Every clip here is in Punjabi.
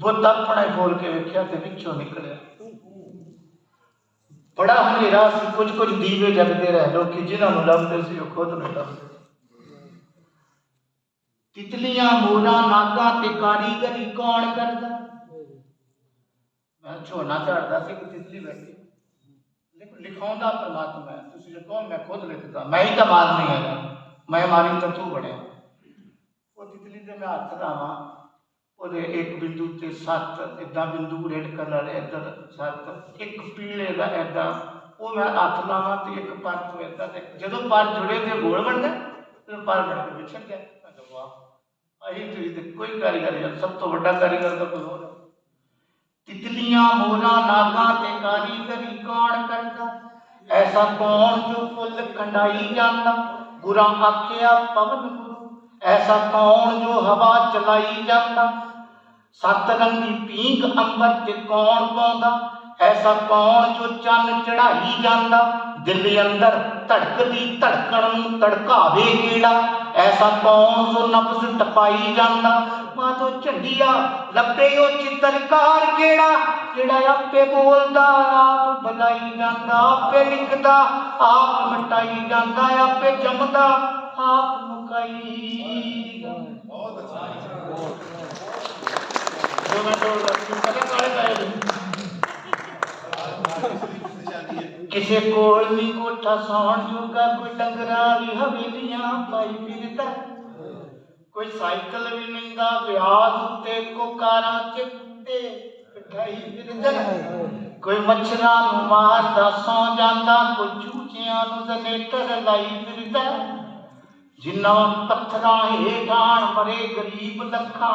ਬੁੱਤ ਆਪਣਾ ਹੀ ਕੇ ਵੇਖਿਆ ਤੇ ਵਿੱਚੋਂ ਨਿਕਲਿਆ। ਬੜਾ ਹਨੇਰਾ ਸੀ, ਕੁਝ ਕੁਝ ਦੀਵੇ ਜਗਦੇ ਰਹੇ ਲੋਕੀ, ਜਿਨ੍ਹਾਂ ਨੂੰ ਲੱਭਦੇ ਸੀ, ਉਹ ਖੁਦ ਨਹੀਂ ਲੱਭਦੇ ਤਿਤਲੀਆਂ ਮੋਰਾਂ ਨਾਗਾਂ ਤੇ ਕਾਰੀਗਰੀ ਕੌਣ ਕਰਦਾ? ਮੈਂ ਝੋਨਾ ਝਾੜਦਾ ਸੀ ਕਿ ਤਿਤਲੀ ਬੈਠੀ। ਲਿਖਾਉਂਦਾ ਪਰਮਾਤਮਾ ਹੈ, ਤੁਸੀਂ ਜੇ ਕਹੋ, ਮੈਂ ਖੁਦ ਲਿਖਦਾ, ਮੈਂ ਹੀ ਤਾਂ ਮਾਰ ਨਹੀਂ ਹੈਗਾ, ਮੈਂ ਮਾਰੀ ਤਾਂ ਤੂੰ ਬਣਿਆ। ਉਹ ਤਿਤਲੀ ਦੇ ਮੈਂ ਹੱਥ ਲਾਵਾਂ ਉਹਦੇ ਇੱਕ ਬਿੰਦੂ ਤੇ ਸੱਤ ਇਦਾਂ ਬਿੰਦੂ ਰੈਡ ਕਲਰ ਇੱਧਰ ਸੱਤ, ਇੱਕ ਪੀਲੇ ਦਾ ਏਦਾਂ, ਉਹ ਮੈਂ ਹੱਥ ਲਾਵਾਂ ਤੇ ਇੱਕ ਪਰ ਤੋਂ ਏਦਾਂ ਤੇ, ਜਦੋਂ ਪਰ ਜੁੜੇ ਤੇ ਗੋਲ ਬਣਦਾ ਤੇ ਪਰ ਬਣ ਕੇ ਵਿਛੜ ਗਿਆ। ਵਾਹ, ਆਹੀ ਚੀਜ਼ ਤੇ ਕੋਈ ਕਾਰੀਗਰ ਨਹੀਂ, ਸਭ ਤੋਂ ਵੱਡਾ ਕਾਰੀਗਰ ਤਾਂ ਕੋਈ ਹੋਰ ਤਿਤਲੀਆਂ ਮੋਰਾਂ ਨਾਗਾਂ ਤੇ ਕਾਰੀਗਰੀ ਕੌਣ ਕਰਦਾ? ਐਸਾ ਕੌਣ ਜੋ ਫੁੱਲ ਕੰਡਾਈ ਜਾਂਦਾ? ਗੁਰਾਂ ਆਖਿਆ ਪਵਨ ਗੁਰੂ, ਐਸਾ ਕੌਣ ਜੋ ਹਵਾ ਚਲਾਈ ਜਾਂਦਾ? ਸੱਤ ਰੰਗੀ ਪੀਂਗ ਅੰਬਰ ਤੇ ਕੌਣ ਪਾਉਂਦਾ? ਐਸਾ ਕੌਣ ਜੋ ਚੰਨ ਚੜਾਈ ਜਾਂਦਾ? ਦਿਲ ਅੰਦਰ ਧੜਕਦੀ ਧੜਕਣ ਨੂੰ ਧੜਕਾਵੇ ਕੀੜਾ ਐਸਾ ਕੌਣ ਜੋ ਨਬਜ਼ ਟਪਾਈ ਜਾਂਦਾ? ਮਾਤੋ ਝੰਡੀਆ ਲੱਭੇ ਉਹ ਚਿੱਤਰਕਾਰ ਕਿਹੜਾ? ਜਿਹੜਾ ਆਪੇ ਬੋਲਦਾ, ਆਪ ਬੁਲਾਈ ਜਾਂਦਾ, ਆਪੇ ਲਿਖਦਾ, ਆਪ ਮਿਟਾਈ ਜਾਂਦਾ, ਆਪੇ ਜੰਮਦਾ, ਆਪ ਮੁਕਾਈ। ਬਹੁਤ ਅੱਛਾ। ਕਿਸੇ ਕੋਲ ਨਹੀਂ ਕੋਠਾ ਸੌਣ ਜੋਗਾ, ਕੋਈ ਡੰਗਰਾਂ ਦੀ ਹਵੇਲੀਆਂ ਪਾਈ ਫਿਰਦਾ ਕੋਈ ਸਾਈਕਲ ਵੀ ਨਹੀਂ ਦਾ ਵਿਆਜ ਉੱਤੇ ਕੋ ਕਾਰਾਂ ਚ ਫਿਰਦਾ। ਕੋਈ ਮੱਛਰਾਂ ਨੂੰ ਮਾਰਦਾ, ਸੌ ਜਾਂਦਾ, ਕੋਈ ਚੂਚਿਆਂ ਨੂੰ ਜਨੇਟਰ ਲਾਈ ਫਿਰਦਾ। ਜਿੰਨਾ ਪੱਥਰਾਂ ਹੇਠਾਂ ਮਰੇ ਗਰੀਬ ਲੱਖਾਂ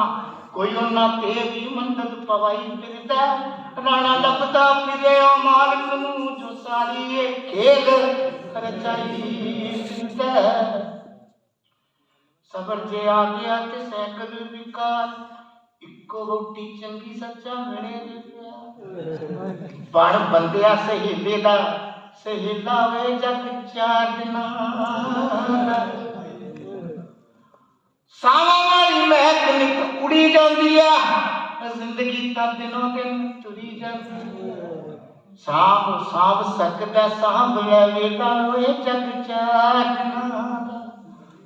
ਕੋਈ ਉਹਨਾਂ ਤੇ ਵੀ ਮੰਦਦ ਪਵਾਈ ਫਿਰਦਾ ਰਾਣਾ ਲੱਭਦਾ ਫਿਰਿਆ ਮਾਲਕ ਨੂੰ, ਜੋ ਸਾਰੀ ਇਹ ਖੇਲ ਰਚਾਈ ਫਿਰਦਾ ਸਬਰ ਜੇ ਆ ਗਿਆ ਤੇ ਸਾਈਕਲ ਵਿਕਾਰ, ਇੱਕੋ ਰੋਟੀ ਚੰਗੀ ਸੱਚਾ ਮਿਲੇ ਦੇ ਪਿਆ ਬਣ ਬੰਦਿਆ ਸਹੇਲੇ ਦਾ, ਸਹੇਲਾ ਵੇ ਜਗ ਚਾਰ ਦਿਨਾਂ ਸਾਵਾਂ ਵਾਲੀ ਮਹਿਕ ਜ਼ਿੰਦਗੀ ਤਾਂ ਦਿਨੋਂ ਦਿਨ ਤੁਰੀ ਜਾਂਦੀ? ਆ ਸਾਂਭ ਸਕਦਾ ਸਾਂਭ ਲੈ ਵੇਲਾ ਜਗ ਚਾਰ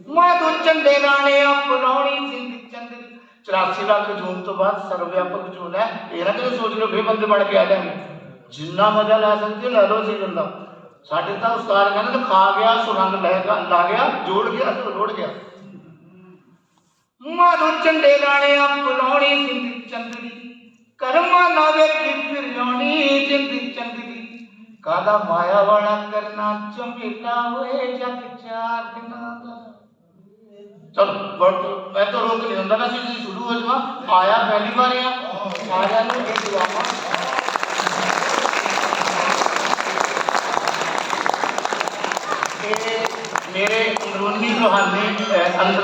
ਮੈਂ ਦੋ ਚੰਡੇ ਰਾਣੇ ਆ ਜ਼ਿੰਦ ਚੰਦ 84 ਲੱਖ ਜੂਨ ਤੋਂ ਬਾਅਦ ਸਰਵਿਆਪਕ ਜੂਨ ਹੈ। ਇਹ ਨਾ ਕਿਤੇ ਸੋਚ ਲਓ ਫੇ ਬੰਦੇ ਬਣ ਕੇ ਆ ਜਾਣਗੇ ਜਿੰਨਾ ਮਜ਼ਾ ਲੈ ਸਕਦੇ ਹੋ, ਲੈ ਲਓ ਸੀਜ਼ਨ ਦਾ ਸਾਡੇ ਤਾਂ ਉਸਤਾਦ ਕਹਿੰਦੇ ਨੇ, ਖਾ ਗਿਆ, ਸੁਰੰਗ ਲੈ ਗਿਆ ਲਾ ਗਿਆ, ਜੋੜ ਗਿਆ ਤੇ ਰੋੜ ਗਿਆ। ਮਾਰੋ ਚੰਡੇ ਰਾਣਿਆ ਬੁਲਾਉਣੀ ਜਿੰਦ ਚੰਦਰੀ। ਕਰਮਾ ਨਾ ਵੇਖੀ, ਫਿਰ ਲਾਉਣੀ ਜਿੰਦ ਚੰਦਰੀ। ਕਾਦਾ ਮਾਇਆ ਵਾਲਾ ਕਰਨਾ ਚੰਬੇਲਾ ਹੋਏ ਜਗ ਚਾਰ ਦਿਨਾਂ ਦਾ। ਚਲ ਬਟ ਮੈਂ ਤਾਂ ਰੋਕ ਨਹੀਂ ਹੁੰਦਾ ਨਾ ਸੀ ਸ਼ੁਰੂ ਹੋ ਜਾਵਾ ਆਇਆ ਪਹਿਲੀ ਵਾਰ ਆ। ਆਇਆ ਨੂੰ ਇਹ ਦੁਆਵਾ ਮੇਰੇ ਅੰਦਰੂਨੀ ਰੋਹਾਨੀ ਅੰਦਰ